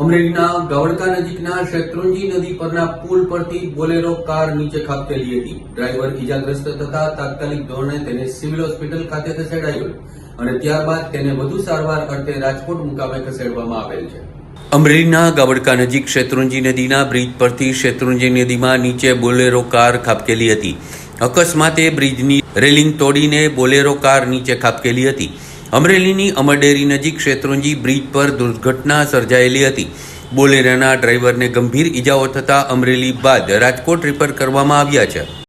અમરેલીના ગવડકા નજીકના શેત્રુંજી નદી પરના પુલ પરથી બોલેરો કાર નીચે ખાબકેલી હતી. ડ્રાઈવર ઇજાગ્રસ્ત થતા તાત્કાલિક ધોરણે તેને સિવિલ હોસ્પિટલ ખાતે ખસેડાયો અને ત્યારબાદ તેને વધુ સારવાર અર્થે રાજકોટ મુકામે ખસેડવામાં આવેલ છે. અમરેલીના ગાવડકા નજીક શેત્રુંજી નદીના બ્રિજ પરથી શેત્રુંજી નદીમાં નીચે બોલેરો કાર ખાબકેલી હતી. અકસ્માતે બ્રિજની રેલિંગ તોડીને બોલેરો કાર નીચે ખાબકેલી હતી. અમરેલીની અમરડેરી નજીક શેત્રુંજી બ્રિજ પર દુર્ઘટના સર્જાયેલી હતી. બોલેરાના ડ્રાઈવરને ગંભીર ઈજાઓ થતા અમરેલી બાદ રાજકોટ રિફર કરવામાં આવ્યા છે.